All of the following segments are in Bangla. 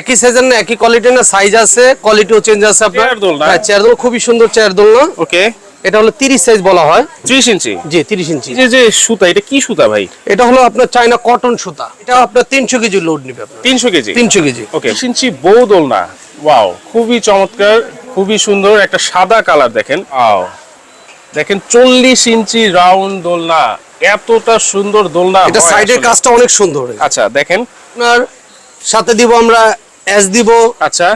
একই সাইজের না একই কোয়ালিটির না সাইজ আছে কোয়ালিটিও চেঞ্জ আছে আপনার। দোলনা? হ্যাঁ চেয়ার দোলনা খুবই সুন্দর চেয়ার দোলনা। ওকে এটা হলো 30 সাইজ বলা হয়। ত্রিশ ইঞ্চি? জি 30 ইঞ্চি। এই যে সুতা এটা কি সুতা ভাই? এটা হলো আপনার চায়না কটন সুতা। এটা আপনার 300 কেজি লোড নেবে আপনার। তিনশো কেজি? 300 কেজি। ওকে 30 ইঞ্চি বউ দোলনা। ওয়াও খুবই চমৎকার খুবই সুন্দর একটা সাদা কালার দেখেন। আও দেখেন চল্লিশ ইঞ্চি রাউন্ড দোলনা। এতটা সুন্দর দোলনা এটা সাইডের কাজটা অনেক সুন্দর। আচ্ছা দেখেন। আপনার সাথে দিব আমরা এস দিব আচ্ছা।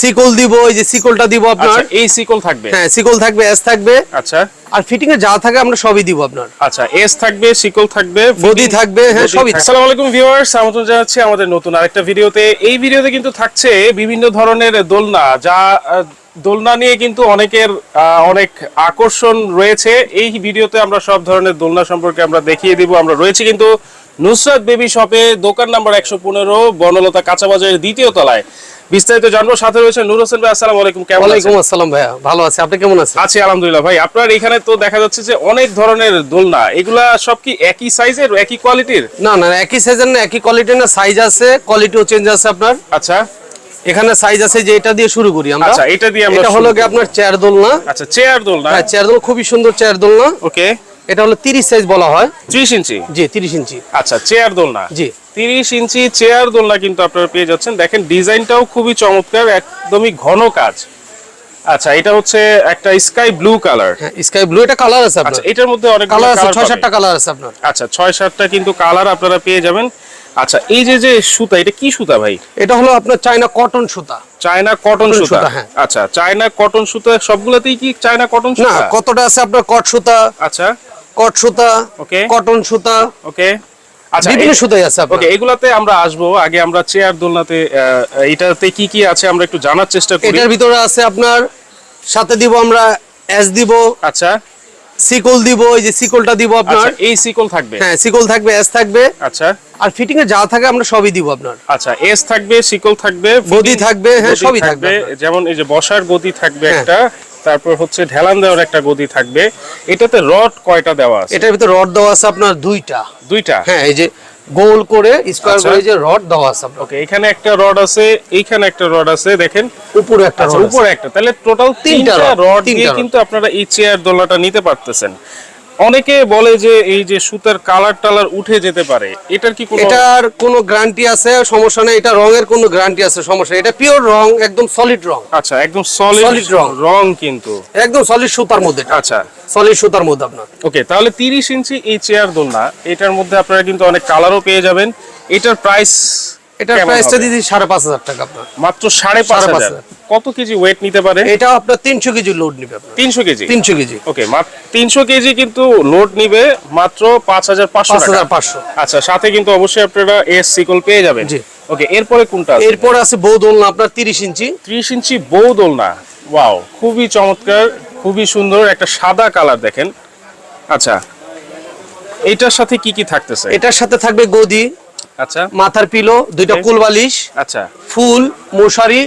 সিকল দিব এই যে সিকলটা দিব আপনার। আচ্ছা এই সিকল থাকবে? হ্যাঁ সিকল থাকবে এস থাকবে। আচ্ছা। আর ফিটিং এ যা থাকে আমরা সবই দিব আপনার। আচ্ছা এস থাকবে সিকল থাকবে গদি থাকবে, হ্যাঁ, সবই আসসালামু আলাইকুম ভিউয়ার্স আমন্ত্রণ জানাচ্ছি আমাদের নতুন আরেকটা ভিডিওতে। এই ভিডিওতে কিন্তু থাকছে বিভিন্ন ধরনের দোলনা যা দোলনা নিয়ে কিন্তু অনেকের অনেক আকর্ষণ রয়েছে। এই ভিডিওতে আমরা সব ধরনের দোলনা সম্পর্কে আমরা দেখিয়ে দিব। আমরা রয়েছি কিন্তু নুসরাত বেবি শপে দোকান নাম্বার একশো পনেরো বনলতা কাঁচাবাজারের দ্বিতীয় তলায়। বিস্তারিত জানব সাথে রয়েছে নূর হোসেন ভাই আসসালামু আলাইকুম কেমন আছেন? ওয়ালাইকুম আসসালাম ভাইয়া ভালো আছে আপনি কেমন আছেন? আছি আলহামদুলিল্লাহ ভাই। আপনার এখানে তো দেখা যাচ্ছে যে অনেক ধরনের দোলনা এগুলা সব কি একই সাইজের একই কোয়ালিটির না না একই সাইজের না একই কোয়ালিটির না সাইজ আছে কোয়ালিটিও চেঞ্জ আছে আপনার। আচ্ছা। এখানে সাইজ আছে যে এটা দিয়ে শুরু করি আমরা। আচ্ছা এটা দিয়ে আমরা এটা হলো কি আপনার চেয়ার দোলনা। আচ্ছা চেয়ার দোলনা। হ্যাঁ চেয়ার দোলনা খুবই সুন্দর চেয়ার দোলনা। ওকে এটা হলো 30 সাইজ বলা হয়। ত্রিশ ইঞ্চি? জি 30 ইঞ্চি। আচ্ছা চেয়ার দোলনা। জি। তিরিশ ইঞ্চি চেয়ার দোলনা কিন্তু আপনারা পেয়ে যাচ্ছেন। দেখেন ডিজাইনটাও খুবই চমৎকার একদমই ঘন কাজ। আচ্ছা এটা হচ্ছে একটা স্কাই ব্লু কালার হ্যাঁ স্কাই ব্লু এটা কালার আছে আপনার। আচ্ছা এটার মধ্যে অনেক কালার আছে ছয় সাতটা কালার আছে আপনার। আচ্ছা ছয় সাতটা কিন্তু কালার আপনারা পেয়ে যাবেন। আচ্ছা এই যে যে সুতা এটা কি সুতা ভাই? এটা হলো আপনার চায়না কটন সুতা। চায়না কটন সুতা। হ্যাঁ। আচ্ছা চায়না কটন সুতা সবগুলাতেই কি চায়না কটন না সুতা? কতটা আছে আপনার কট সুতা? আচ্ছা। কট সুতা Okay. কটন সুতা ওকে। আচ্ছা বিভিন্ন সুতাই আছে ওকে এগুলাতে আমরা আসব। আগে আমরা চেয়ার দোলনাতে এটাতে কি কি আছে আমরা একটু জানার চেষ্টা করি। এটার ভিতরে আছে আপনার সাথে দিব আমরা এস দিব আচ্ছা। সিকল দিব এই যে সিকলটা দিব আপনার। আচ্ছা এই সিকল থাকবে? হ্যাঁ সিকল থাকবে এস থাকবে। আচ্ছা। আর ফিটিং এ যা থাকে আমরা সবই দিব আপনার। আচ্ছা এস থাকবে সিকল থাকবে গদি থাকবে, হ্যাঁ, সবই থাকবে। যেমন এই যে বসার গদি থাকবে হ্যাঁ। একটা তারপর হচ্ছে ঢেলান দেওয়ার একটা গদি থাকবে। এটাতে রড কয়টা দেওয়া আছে? এটার ভিতরে রড দেওয়া আছে আপনার দুইটা। দুইটা? হ্যাঁ এই যে গোল করে স্কোয়ার আচ্ছা। করে যে রড দেওয়া আছে ওকে এখানে একটা রড আছে এইখানে একটা রড আছে দেখেন। উপরে একটা আছে রড উপরে একটা। তাহলে টোটাল তিনটা রড। দিয়ে কিন্তু আপনারা এই চেয়ার দোলাটা নিতে পারতেছেন। অনেকে বলে যে এই যে সুতার কালার টালার উঠে যেতে পারে এটার কি কোনো এটার কোনো গ্যারান্টি আছে? সমস্যা নেই এটা রঙের কোনো গ্যারান্টি আছে সমস্যা। এটা পিওর রং একদম সলিড রং। আচ্ছা একদম সলিড Solid রং। রং কিন্তু। একদম সলিড সুতার মধ্যে। আচ্ছা। সলিড সুতার মধ্যে আপনার। ওকে তাহলে তিরিশ ইঞ্চি এই চেয়ার দোলনা এটার মধ্যে আপনারা কিন্তু অনেক কালারও পেয়ে যাবেন। এটার প্রাইস এটার প্রাইসটা দিদি সাড়ে পাঁচ হাজার টাকা আপনার। মাত্র সাড়ে পাঁচ হাজার। কত কেজি ওয়েট নিতে পারে? এটা আপনার তিনশো কেজি লোড নিবে আপনার। তিনশো কেজি? তিনশো কেজি। ওকে তিনশো কেজি কিন্তু লোড নিবে মাত্র পাঁচ হাজার পাঁচশো পাঁচ টাকা। হাজার পাঁচশো। আচ্ছা সাথে কিন্তু অবশ্যই আপনারা এস সিকল পেয়ে যাবেন। জি। ওকে এরপরে কোনটা এরপর আছে বউ দোলনা আপনার তিরিশ ইঞ্চি। ত্রিশ ইঞ্চি বউ দোলনা। ওয়াও খুবই চমৎকার খুবই সুন্দর একটা সাদা কালার দেখেন। আচ্ছা এটার সাথে কি কি থাকতেছে? এটার সাথে থাকবে গদি আচ্ছা। মাথার পিলো দুইটা. কুল বালিশ আচ্ছা। ফুল মশারি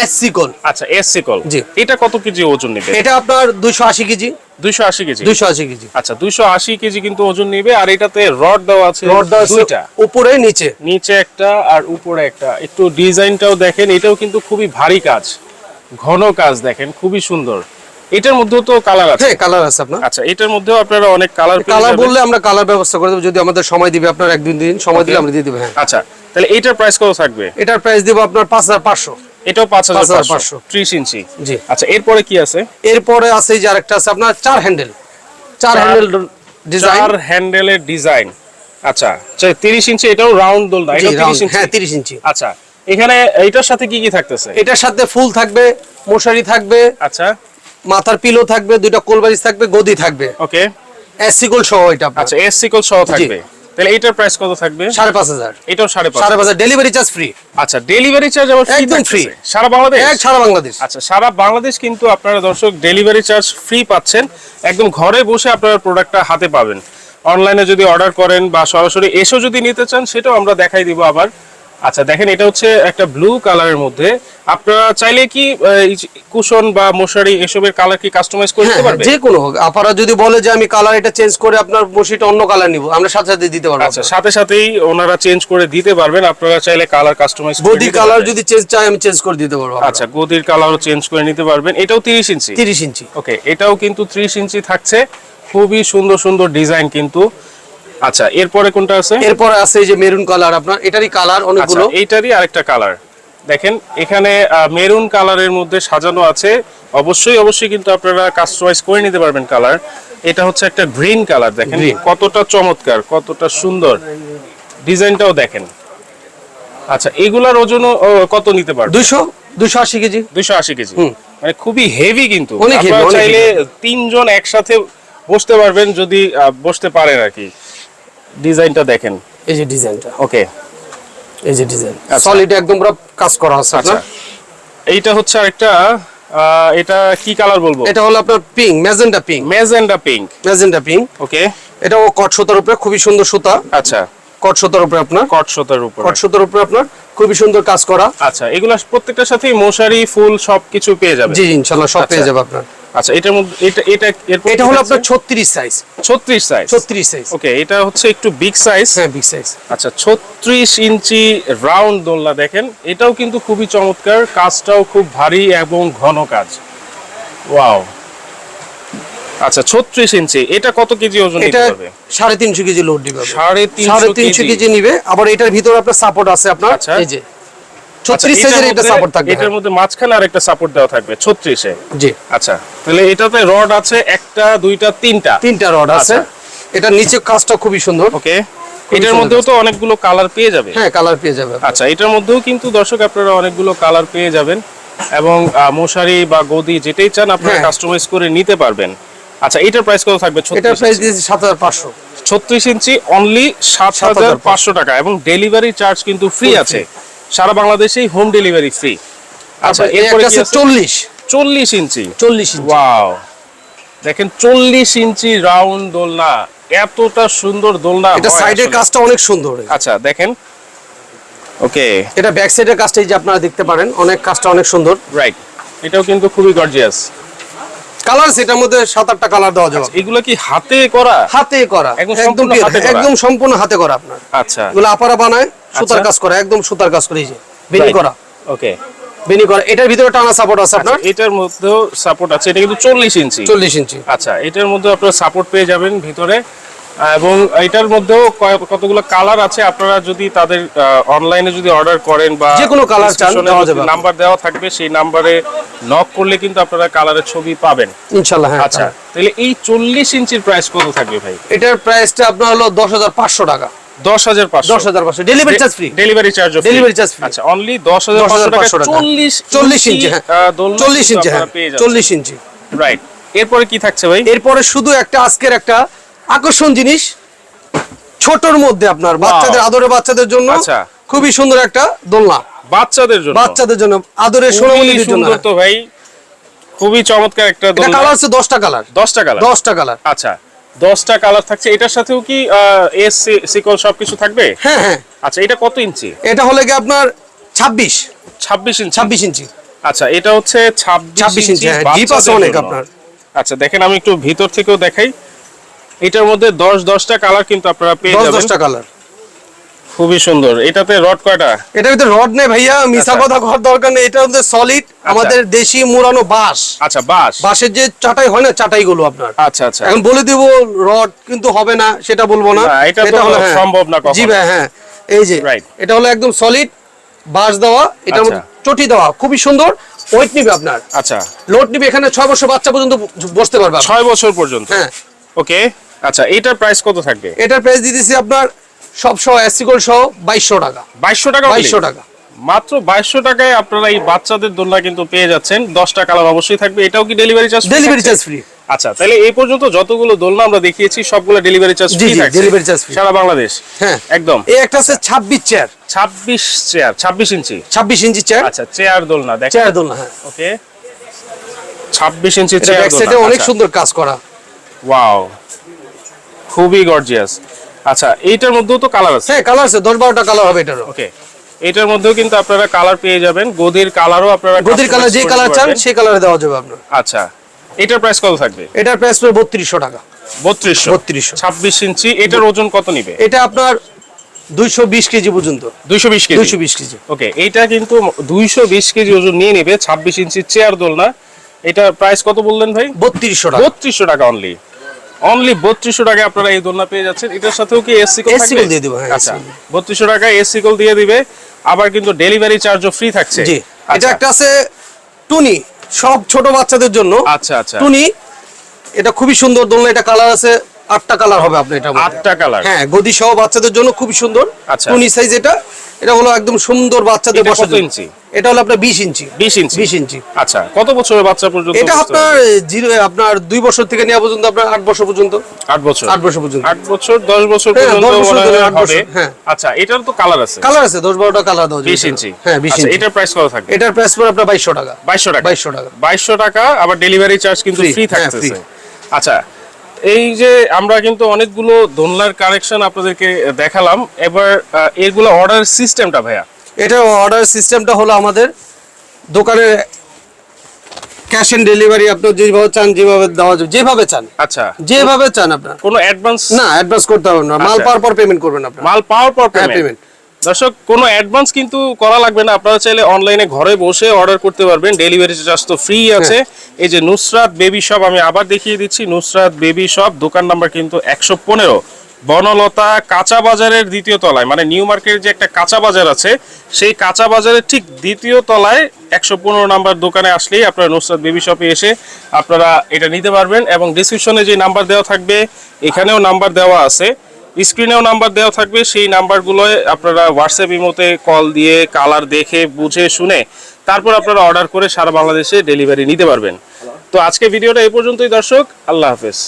এস সিকল আচ্ছা এস সিকল জি। এটা কত কেজি ওজন নেবে? এটা আপনার দুইশো আশি কেজি। দুইশো আশি কেজি? দুইশো আশি কেজি। আচ্ছা দুইশো আশি কেজি কিন্তু ওজন নেবে আর এটাতে রড দেওয়া আছে রড দেওয়া দুইটা। উপরে নিচে। নিচে একটা আর উপরে একটা। একটু ডিজাইনটাও দেখেন এটাও কিন্তু খুবই ভারী কাজ। ঘন কাজ দেখেন খুবই সুন্দর। এটার মধ্যেও তো কালার আছে। হ্যাঁ কালার আছে আপনার। আচ্ছা এটার মধ্যেও আপনারা অনেক কালার কালার বললে আমরা কালার ব্যবস্থা করে দেবো। যদি আমাদের সময় দিবে আপনার এক দুই দিন সময় দিলে আমরা দিয়ে দেবো হ্যাঁ। আচ্ছা তাহলে এটার প্রাইস কত থাকবে? এটার প্রাইস দেবো আপনার পাঁচ হাজার পাঁচশো। এটাও 5,500 পাঁচশো। ইঞ্চি। জি। আচ্ছা এরপরে কি আছে? এরপরে আছে যে আরেকটা আছে আপনার চার হ্যান্ডেল চার হ্যান্ডেল ডিজাইন চার হ্যান্ডেলের ডিজাইন আচ্ছা তিরিশ ইঞ্চি এটাও রাউন্ড দোলনা ইঞ্চি? হ্যাঁ তিরিশ ইঞ্চি। আচ্ছা এখানে সাথে কি কি থাকতেছে? এটার সাথে ফুল থাকবে মশারি থাকবে। আচ্ছা। মাথার পিলো থাকবে দুইটা কোলবারিশ থাকবে গদি থাকবে। ওকে এসি গোল সহ এটা আচ্ছা এস সিকল সহ থাকবে। তাহলে এটার প্রাইস কত থাকবে? সাড়ে পাঁচ হাজার। এটাও সাড়ে পাঁচ সাড়ে পাঁচ হাজার। ডেলিভারি চার্জ ফ্রি আচ্ছা ডেলিভারি চার্জ আবার ফ্রি একদম ফ্রি সারা বাংলাদেশ? এক সারা বাংলাদেশ। আচ্ছা সারা বাংলাদেশ কিন্তু আপনারা দর্শক ডেলিভারি চার্জ ফ্রি পাচ্ছেন। একদম ঘরে বসে আপনারা প্রোডাক্টটা হাতে পাবেন। অনলাইনে যদি অর্ডার করেন বা সরাসরি এসেও যদি নিতে চান সেটাও আমরা দেখাই দিব আবার। আচ্ছা দেখেন এটা হচ্ছে একটা ব্লু কালারের মধ্যে। আপনারা চাইলে কি কুশন বা মশারি এসবের কালার কি কাস্টমাইজ করে দিতে হ্যাঁ পারবে যে কোনো হোক। আপনারা যদি বলে যে আমি কালার এটা চেঞ্জ করে আপনার মশিটা অন্য কালার নিব আমরা সাথে সাথে দিতে পারব আচ্ছা সাথে সাথেই ওনারা চেঞ্জ করে দিতে পারবেন। আপনারা চাইলে কালার কাস্টমাইজ বডি কালার যদি চেঞ্জ চাই আমি চেঞ্জ করে দিতে পারব আচ্ছা গদির কালারও চেঞ্জ করে নিতে পারবেন। এটাও 30 ইঞ্চি? তিরিশ ইঞ্চি। ওকে এটাও কিন্তু 30 ইঞ্চি থাকছে। খুবই সুন্দর সুন্দর ডিজাইন কিন্তু। আচ্ছা এরপরে কোনটা আছে? এরপরে আছে যে মেরুন কালার আপনার এটারই কালার আচ্ছা অনেকগুলো। এইটারই আরেকটা কালার। দেখেন এখানে মেরুন কালারের মধ্যে সাজানো আছে। অবশ্যই অবশ্যই কিন্তু আপনারা কাস্টমাইজ করে নিতে পারবেন কালার। এটা হচ্ছে একটা গ্রিন কালার দেখেন। কতটা চমৎকার কতটা সুন্দর। ডিজাইনটাও দেখেন। আচ্ছা এগুলার ওজনও ও, কত নিতে পারবে দুইশো দুইশো আশি কেজি। দুইশো আশি কেজি। হুম। মানে খুবই হেভি কিন্তু। আপনারা চাইলে তিনজন একসাথে বসতে পারবেন যদি বসতে পারেন আর কি। ডিজাইনটা দেখেন। এই যে ডিজাইনটা। ওকে। এই যে ডিজাইন। আচ্ছা। সলিড একদম পুরো কাজ করা আছে আচ্ছা। এইটা হচ্ছে আরেকটা এটা কি কালার বলব? এটা হলো আপনার pink magenta pink magenta pink magenta pink okay. এটাও কট সুতার উপরে খুবই সুন্দর সুতা। আচ্ছা। কট সুতার উপরে আপনার? কট সুতার উপর। কট সুতার উপরে আপনার খুবই সুন্দর কাজ করা। আচ্ছা এগুলা প্রত্যেকটার সাথেই মশারি ফুল সবকিছু পেয়ে যাবে। জি ইনশাল্লাহ সব আচ্ছা। পেয়ে যাবে আপনার। আচ্ছা এটার মধ্যে এটা এটা এরপর এটা হলো আপনার ছত্রিশ সাইজ ছত্রিশ সাইজ ছত্রিশ সাইজ ওকে এটা হচ্ছে একটু বিগ সাইজ হ্যাঁ বিগ সাইজ আচ্ছা ছত্রিশ ইঞ্চি রাউন্ড দোলনা দেখেন। এটাও কিন্তু খুবই চমৎকার কাজটাও খুব ভারী এবং ঘন কাজ। ওয়াও আচ্ছা ছত্রিশ ইঞ্চি এটা কত কেজি ওজন নিতে পারবে সাড়ে তিনশো কেজি লোড দিবে তিনশো কেজি। কেজি নিবে। আবার এটার ভিতরে আপনার সাপোর্ট আছে আপনার আচ্ছা। এই যে আচ্ছা, ছত্রিশ এটার সাইজের এটা মধ্যে- সাপোর্ট থাকবে। এটার মধ্যে মাঝখানে আরেকটা সাপোর্ট দেওয়া থাকবে ছত্রিশে। জি। আচ্ছা তাহলে এটাতে রড আছে একটা দুইটা তিনটা। তিনটা রড আছে। আচ্ছা। এটা নিচে কাজটা খুবই সুন্দর। ওকে এটার মধ্যেও তো অনেকগুলো কালার পেয়ে যাবে। হ্যাঁ কালার পেয়ে যাবে আচ্ছা এটার মধ্যেও কিন্তু দর্শক আপনারা অনেকগুলো কালার পেয়ে যাবেন এবং মশারি বা গদি যেটাই চান আপনারা হ্যাঁ। কাস্টমাইজ করে নিতে পারবেন। আচ্ছা এটার প্রাইস কত থাকবে? এটার প্রাইস দিয়েছি সাত হাজার পাঁচশো। ছত্রিশ ইঞ্চি অনলি সাত হাজার পাঁচশো টাকা এবং ডেলিভারি চার্জ কিন্তু ফ্রি আছে। সারা বাংলাদেশেই হোম ডেলিভারি ফ্রি আচ্ছা এরপরে আছে চল্লিশ। চল্লিশ ইঞ্চি। চল্লিশ ইঞ্চি। ওয়াও দেখেন চল্লিশ ইঞ্চি রাউন্ড দোলনা এতটা সুন্দর দোলনা এটা সাইডের কাজটা অনেক সুন্দর। আচ্ছা দেখেন। ওকে এটা ব্যাক সাইডের কাজটা এই যে আপনারা দেখতে পারেন অনেক কাজটা অনেক সুন্দর। রাইট এটাও কিন্তু খুবই গর্জিয়াস কালার সেটার মধ্যে সাত আটটা কালার দেওয়া যাবে। এগুলো কি হাতে করা? হাতে করা। একদম একদম সম্পূর্ণ হাতে করা? একদম সম্পূর্ণ হাতে করা আপনার। আচ্ছা। এগুলো আপারা বানায়। সুতার আচ্ছা। কাজ করা একদম সুতার কাজ করে এই যে বেনি করা। ওকে বেনি করা এটার ভিতরে টানা সাপোর্ট আছে আপনার? এটার মধ্যেও সাপোর্ট আছে এটা কিন্তু চল্লিশ ইঞ্চি। চল্লিশ ইঞ্চি। আচ্ছা এটার মধ্যে আপনারা সাপোর্ট পেয়ে যাবেন ভিতরে। এবং এটার মধ্যেও কতগুলো কালার আছে? আপনারা যদি তাদের অনলাইনে যদি অর্ডার করেন বা যে কোনো colour চান। নাম্বার দেওয়া থাকবে সেই নাম্বারে নক করলে কিন্তু আপনারা কালারের ছবি পাবেন। ইনশাল্লাহ হ্যাঁ আচ্ছা তাহলে এই চল্লিশ ইঞ্চির প্রাইস কত থাকবে ভাই? এটার প্রাইসটা আপনার হলো দশ হাজার পাঁচশো টাকা। ডেলিভারি চার্জ ফ্রি ডেলিভারি চার্জ Delivery charge free। আচ্ছা অনলি দশ হাজার পাঁচশো টাকা। চল্লিশ চল্লিশ ইঞ্চি হ্যাঁ। চল্লিশ ইঞ্চি হ্যাঁ। চল্লিশ ইঞ্চি। রাইট এরপরে কি থাকছে ভাই? এরপরে শুধু একটা আজকের একটা আকর্ষণ জিনিস। ছোটর মধ্যে আপনার বাচ্চাদের আদরের বাচ্চাদের জন্য আচ্ছা। খুবই সুন্দর একটা দোলনা। বাচ্চাদের জন্য। বাচ্চাদের জন্য আদরের খুবই সোনামণিদের জন্য। তো ভাই। খুবই চমৎকার একটা দোলনা। কালার দশটা কালার দশটা কালার দশটা কালার আচ্ছা। দশটা কালার থাকছে। এটার সাথেও কি এস সিকল সবকিছু থাকবে? হ্যাঁ হ্যাঁ। আচ্ছা এটা কত ইঞ্চি? এটা হলে কি আপনার ছাব্বিশ। ছাব্বিশ ইঞ্চি? ছাব্বিশ ইঞ্চি। আচ্ছা এটা হচ্ছে ছাব্বিশ ইঞ্চি ইঞ্চি হ্যাঁ আছে অনেক আপনার। আচ্ছা দেখেন আমি একটু ভিতর থেকেও দেখাই। এটার মধ্যে দশ দশটা কালার কিন্তু আপনারা পেয়ে যাবেন। দশটা কালার খুবই সুন্দর। এটাতে রড কয়টা? এটার ভিতরে রড নেই ভাইয়া মিশা আচ্ছা। কথা করার দরকার নেই। এটা হচ্ছে সলিড আমাদের দেশি মুরানো বাঁশ। আচ্ছা বাস বাঁশের যে চাটাই হয় না চাটাই গুলো আপনার। আচ্ছা আচ্ছা। এখন বলে দিব রড কিন্তু হবে না সেটা বলব না। এটা হলো, হ্যাঁ। সম্ভব না। জি ভাই হ্যাঁ। এই যে. এটা হলো একদম সলিড বাঁশ দেওয়া। এটার মধ্যে আচ্ছা। চটি দেওয়া খুবই সুন্দর। ওয়েট নিবে আপনার। আচ্ছা। লোড নিবে এখানে ছয় বছর বাচ্চা পর্যন্ত বসতে পারবে। ছয় বছর পর্যন্ত। হ্যাঁ। ওকে আচ্ছা এটার প্রাইস কত থাকবে? এটার প্রাইস দিতেছি আপনার সব সহ এসিকল সহ বাইশশো টাকা। বাইশশো টাকা বাইশশো টাকা। মাত্র বাইশশো টাকায় আপনারা এই বাচ্চাদের দোলনা কিন্তু পেয়ে যাচ্ছেন। দশটা কালার অবশ্যই থাকবে। এটাও কি delivery charge delivery charge free আচ্ছা তাহলে এই পর্যন্ত যতগুলো দোলনা আমরা দেখিয়েছি সবগুলো ডেলিভারি চার্জ ফ্রি জি, থাকছে। delivery charge free। সারা বাংলাদেশ? হ্যাঁ। একদম। এই একটা আছে ছাব্বিশ চেয়ার ছাব্বিশ চেয়ার ছাব্বিশ ইঞ্চি? ছাব্বিশ ইঞ্চি চেয়ার আচ্ছা চেয়ার দোলনা দেখ চেয়ার দোলনা হ্যাঁ। ওকে ছাব্বিশ ইঞ্চি চেয়ার সাইডে অনেক সুন্দর কাজ করা। ওয়াও খুবই গর্জিয়াস আচ্ছা এইটার মধ্যেও তো কালার আছে? হ্যাঁ কালার আছে দশ বারোটা কালার হবে এটারও। ওকে এটার মধ্যেও কিন্তু আপনারা কালার পেয়ে যাবেন। গদির কালারও আপনারা গদির কালার যে কালার চান সেই কালারে দেওয়া যাবে আপনার। আচ্ছা এটার প্রাইস কত থাকবে? এটার প্রাইস পড়বে বত্রিশশো টাকা। বত্রিশশো? 3200 ছাব্বিশ ইঞ্চি এটার ওজন কত নিবে? এটা আপনার দুইশো বিশ কেজি পর্যন্ত। দুইশো বিশ কেজি? দুইশো বিশ কেজি। ওকে এইটা কিন্তু দুইশো বিশ কেজি ওজন নিয়ে নেবে ছাব্বিশ ইঞ্চি চেয়ার দোলনা। এটা প্রাইস কত বললেন ভাই? বত্রিশশো টাকা। বত্রিশশো টাকা অনলি অনলি বত্রিশশো টাকা আপনারা এই দোলনা পেয়ে যাচ্ছেন। এটার সাথেও কি এসি কল AC থাকবে? কল দিয়ে দিব, হ্যাঁ, আচ্ছা AC কল। বত্রিশশো টাকা এসি কল দিয়ে দিবে। আবার কিন্তু ডেলিভারি চার্জও ফ্রি থাকছে। জি এটা আচ্ছা। একটা আছে টুনি সব ছোট বাচ্চাদের জন্য। আচ্ছা আচ্ছা। টুনি এটা খুবই সুন্দর দোলনা এটা কালার আছে আটটা কালার হবে আপনার এটা আটটা কালার হ্যাঁ গদি সহ বাচ্চাদের জন্য খুবই সুন্দর। আচ্ছা। টুনি সাইজ এটা এটা হলো একদম সুন্দর বাচ্চাদের বসার জন্য। ইঞ্চি? এটা হলো আপনার বিশ ইঞ্চি। বিশ ইঞ্চি। বিশ ইঞ্চি। আচ্ছা কত বছরের বাচ্চা পর্যন্ত এটা আপনার জিরো আপনার দুই বছর থেকে নেওয়া পর্যন্ত আপনার আট বছর পর্যন্ত। আট বছর। আট বছর পর্যন্ত। আট বছর দশ বছর হ্যাঁ, হয় ধরে আট বছর। আচ্ছা এটার তো কালার আছে। কালার আছে দশ বারোটা কালার দেওয়া বিশ ইঞ্চি। হ্যাঁ বিশ আচ্ছা, ইঞ্চি। এটার প্রাইস কত থাকবে? এটার প্রাইস পড়ে আপনার বাইশশো টাকা। বাইশশো টাকা। 2200 টাকা। বাইশশো টাকা আবার ডেলিভারি চার্জ কিন্তু ফ্রি হ্যাঁ, থাকতেছে। আচ্ছা এই যে আমরা কিন্তু অনেকগুলো দোলনার কালেকশন আপনাদেরকে দেখালাম। এবার এগুলো অর্ডার সিস্টেমটা ভাইয়া। এটা অর্ডার সিস্টেমটা হলো আমাদের দোকানে ক্যাশ অন ডেলিভারি আপনি যেভাবে চান যেভাবে দেওয়া যাবে যেভাবে চান। আচ্ছা। যেভাবে চান আপনার। কোনো অ্যাডভান্স না অ্যাডভান্স করতে হবে না। মাল আচ্ছা। পাওয়ার পর পেমেন্ট করবেন আপনি। মাল পাওয়ার পর হ্যাঁ পেমেন্ট পেমেন্ট দর্শক কোনো অ্যাডভান্স কিন্তু করা লাগবে না। আপনারা চাইলে অনলাইনে ঘরে বসে অর্ডার করতে পারবেন। ডেলিভারি চার্জ তো ফ্রি আছে। এই যে নুসরাত বেবি শপ আমি আবার দেখিয়ে দিচ্ছি। নুসরাত বেবি শপ দোকান নাম্বার কিন্তু একশো পনেরো। বনলতা কাঁচা বাজারের দ্বিতীয় তলায় মানে নিউ মার্কেটের যে একটা কাঁচা বাজার আছে, সেই কাঁচা বাজারের ঠিক দ্বিতীয় তলায় একশো পনেরো নাম্বার দোকানে আসলেই আপনারা নুসরাত বেবি শপে এসে আপনারা এটা নিতে পারবেন এবং ডিসক্রিপশনে যে নাম্বার দেওয়া থাকবে, এখানেও নাম্বার দেওয়া আছে। স্ক্রিনেও নাম্বার দেওয়া থাকবে, সেই নাম্বারগুলোয় আপনারা হোয়াটসঅ্যাপ ইমোতে কল দিয়ে কালার দেখে, বুঝে, শুনে, তারপর আপনারা অর্ডার করে সারা বাংলাদেশে ডেলিভারি নিতে পারবেন। তো আজকে ভিডিওটা এই পর্যন্তই, দর্শক, আল্লাহ হাফেজ।